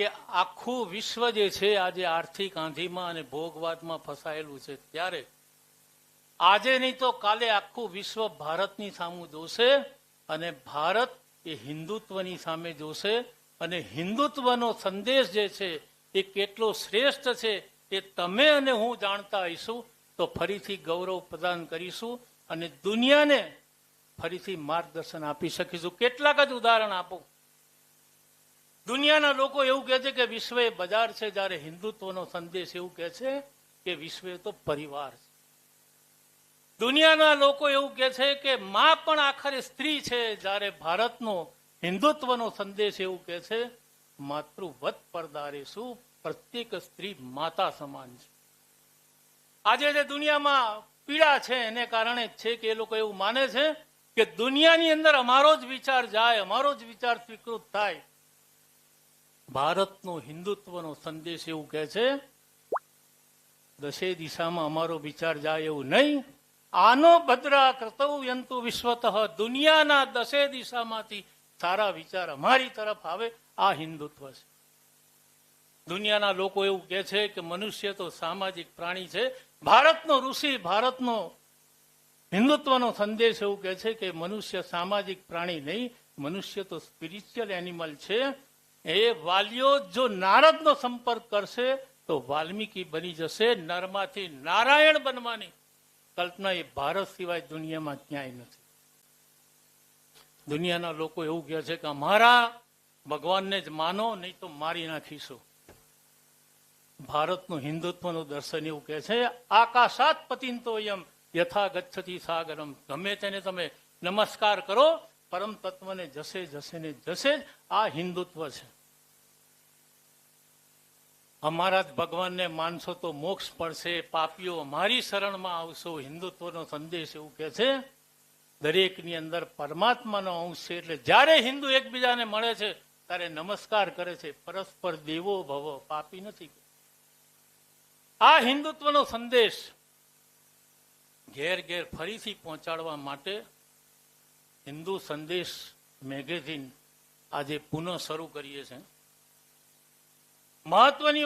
કે આખું વિશ્વ જે છે, આજે આર્થિક આંધીમાં અને ભોગવાદમાં ફસાયેલું છે, ત્યારે આજે નહીં તો કાલે આખું વિશ્વ ભારતની સામું જોશે અને ભારત એ હિન્દુત્વની સામે જોશે અને હિન્દુત્વનો સંદેશ જે છે, એ કેટલો શ્રેષ્ઠ છે, એ તમે અને હું જાણતા હઈશું, તો ફરીથી ગૌરવ પ્રદાન કરીશું અને દુનિયાને ફરીથી માર્ગદર્શન આપી શકીશું. કેટલાક જ ઉદાહરણ આપું. દુનિયાના લોકો એવું કહે છે કે વિશ્વ બજાર છે, જ્યારે હિન્દુત્વનો સંદેશ એવું કહે છે કે વિશ્વ તો પરિવાર છે. દુનિયાના લોકો એવું કહે છે કે માં પણ આખરે સ્ત્રી છે, જ્યારે ભારતનો હિન્દુત્વનો સંદેશ એવું કહે છે, માતૃવત પરદારે શું પ્રત્યેક સ્ત્રી માતા સમાન છે. આજે જે દુનિયામાં પીડા છે, એને કારણે છે કે એ લોકો એવું માને છે કે દુનિયાની અંદર અમારો જ વિચાર જાય, અમારો જ વિચાર સ્વીકૃત થાય. ભારતનો હિન્દુત્વનો સંદેશ એવું કહે છે દશે દિશામાં અમારો વિચાર જાય એવું નહીં. આનો ભદ્રા કર્તવ્યંતુ વિશ્વતઃ દુનિયાના દશે દિશામાંથી સારા વિચાર અમારી તરફ આવે. આ હિન્દુત્વ છે. દુનિયાના લોકો એવું કહે છે કે મનુષ્ય તો સામાજિક પ્રાણી છે. ભારતનો ઋષિ ભારતનો હિન્દુત્વનો સંદેશ એવું કહે છે કે મનુષ્ય સામાજિક પ્રાણી નહીં. મનુષ્ય તો સ્પિરિચ્યુઅલ એનિમલ છે. એ વાલીઓ જો નારદનો સંપર્ક કરશે, તો વાલ્મીકી બની જશે, નરમાંથી નારાયણ બનવાની. કલ્પના એ ભારત સિવાય દુનિયામાં ક્યાંય નથી. દુનિયાના લોકો એવું કહે છે કે અમારા ભગવાનને જ માનો, નહીં તો મારી નાખીશું. ભારતનું હિન્દુત્વનું દર્શન એવું કહે છે, આકાશાત પતિંતો યમ યથા ગચ્છતી સાગરમ. ગમે તેને તમે નમસ્કાર કરો પરમ તત્વને જશે જશે ને જશે જ આ હિન્દુત્વ છે. અમારા જ ભગવાનને માનશો તો મોક્ષ પડશે પાપીઓ મારી શરણમાં આવશો, હિન્દુત્વનો સંદેશ એવું કે છે. દરેકની અંદર પરમાત્માનો અંશ છે, એટલે જ્યારે હિન્દુ એકબીજાને મળે છે, ત્યારે નમસ્કાર કરે છે, પરસ્પર દેવો ભવ, પાપી નથી. આ હિન્દુત્વનો સંદેશ ઘેર ઘેર ફરીથી પહોંચાડવા માટે હિન્દુ સંદેશ મેગેઝિન આજે પુનઃ શરૂ કરીએ છીએ. મહત્વની